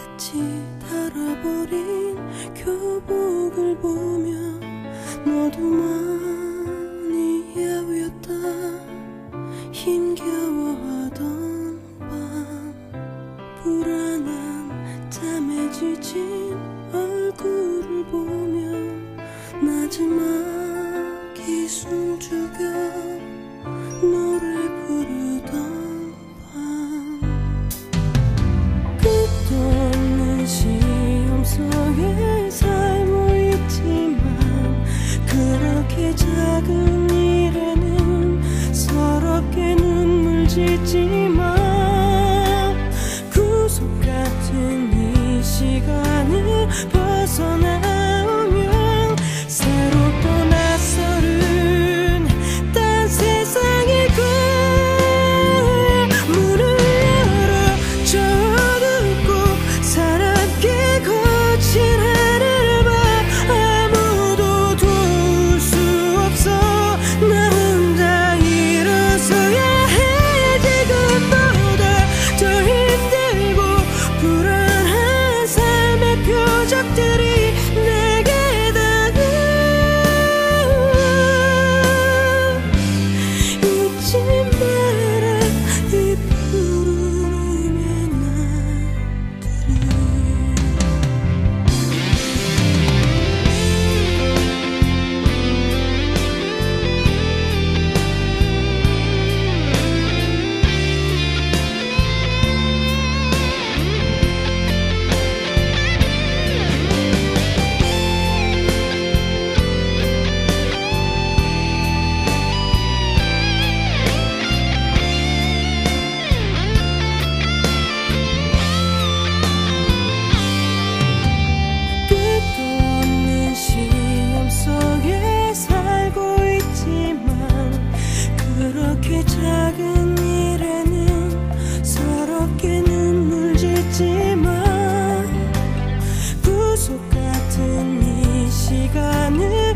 같이 달아버린 교복을 보며 너도 많이 야위었다. 힘겨워하던 밤 불안한 잠에 지친 얼굴을 보며 나지만 작은 일에는 서럽게 눈물 짓지만 구속 같은 이 시간을 시간을